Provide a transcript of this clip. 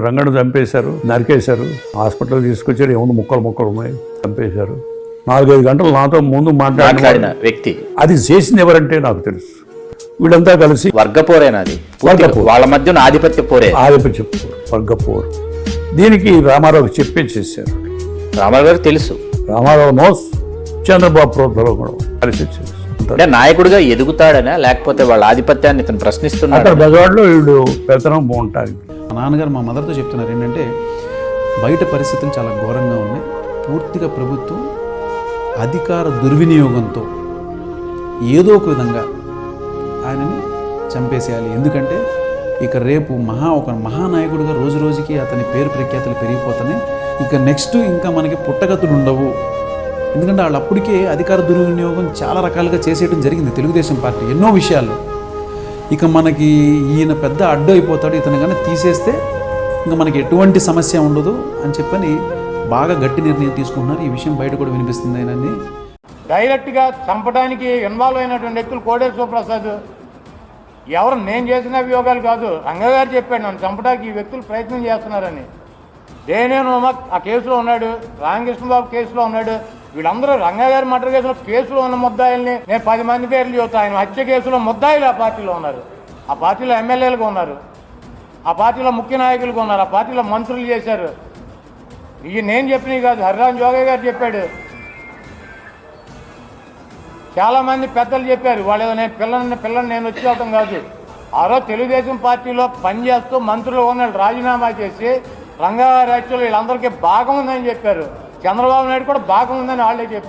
రంగడు చంపేశారు నరికేశారు. హాస్పిటల్ తీసుకొచ్చారు ఏముంది ముక్కలు ముక్కలు ఉన్నాయి చంపేశారు. నాలుగైదు గంటలు నాతో ముందు మాట్లాడిన వ్యక్తి. అది చేసింది ఎవరంటే నాకు తెలుసు. వీళ్ళంతా కలిసి వర్గపోరేనా అది? వర్గపోరు. వాళ్ళ మధ్య ఆధిపత్య పోరే. ఆదిపత్య వర్గపోరు. దీనికి రామారావుకి చెప్పే చేశారు. రామారావు గారికి తెలుసు. రామారావు నోస్ చంద్రబాబు ప్రోత్సాహం కూడా కలిసి అంటే నాయకుడిగా ఎదుగుతాడనా? లేకపోతే వాళ్ళ ఆధిపత్యాన్ని ఇతను ప్రశ్నిస్తున్నాడు? అక్కడ బెజవాడలో వీళ్ళు పెత్తనం బాగుంటారు మా నాన్నగారు మా మదర్తో చెప్తున్నారు ఏంటంటే బయట పరిస్థితులు చాలా ఘోరంగా ఉన్నాయి. పూర్తిగా ప్రభుత్వం అధికార దుర్వినియోగంతో ఏదో ఒక విధంగా ఆయనని చంపేసేయాలి. ఎందుకంటే ఇక రేపు మహా ఒక మహానాయకుడిగా రోజు రోజుకి అతని పేరు ప్రఖ్యాతలు పెరిగిపోతున్నాయి. ఇక నెక్స్ట్ ఇంకా మనకి పుట్టగతులు ఉండవు. ఎందుకంటే వాళ్ళు అప్పటికే అధికార దుర్వినియోగం చాలా రకాలుగా చేసేయడం జరిగింది. తెలుగుదేశం పార్టీ ఎన్నో విషయాల్లో. ఇక మనకి ఈయన పెద్ద అడ్డు అయిపోతాడు ఇతను కానీ తీసేస్తే ఇంకా మనకి ఎటువంటి సమస్య ఉండదు అని చెప్పని బాగా గట్టి నిర్ణయం తీసుకుంటున్నారు. ఈ విషయం బయట కూడా వినిపిస్తుంది ఆయనని. డైరెక్ట్గా చంపడానికి ఇన్వాల్వ్ అయినటువంటి వ్యక్తులు కోటేశ్వర ప్రసాద్ ఎవరు నేను చేసిన అభియోగాలు కాదు. రంగగారు చెప్పాడు నన్ను చంపడానికి ఈ వ్యక్తులు ప్రయత్నం చేస్తున్నారని. దేనేను ఆ కేసులో ఉన్నాడు. రామకృష్ణబాబు కేసులో ఉన్నాడు. వీళ్ళందరూ రంగగారి మర్డర్ కేసులో కేసులో ఉన్న ముద్దాయిల్ని నేను పది మంది పేర్లు చూస్తాను ఆయన హత్య కేసులో ముద్దాయిలు ఆ పార్టీలో ఉన్నారు. ఆ పార్టీలో ఎమ్మెల్యేలుగా ఉన్నారు. ఆ పార్టీలో ముఖ్య నాయకులుగా ఉన్నారు. ఆ పార్టీలో మంత్రులు చేశారు. ఇవి నేను చెప్పినవి కాదు హరిరామ్ జోగయ్య గారు చెప్పాడు. చాలామంది పెద్దలు చెప్పారు వాళ్ళు నేను పిల్లని పిల్లని నేను వచ్చి అవటం కాదు. ఆ రోజు తెలుగుదేశం పార్టీలో పనిచేస్తూ మంత్రులు ఉన్నాడు రాజీనామా చేసి రంగారెడ్డి వీళ్ళందరికీ భాగం ఉందని చెప్పారు. చంద్రబాబు నాయుడు కూడా భాగం ఉందని వాళ్ళే చెప్పారు.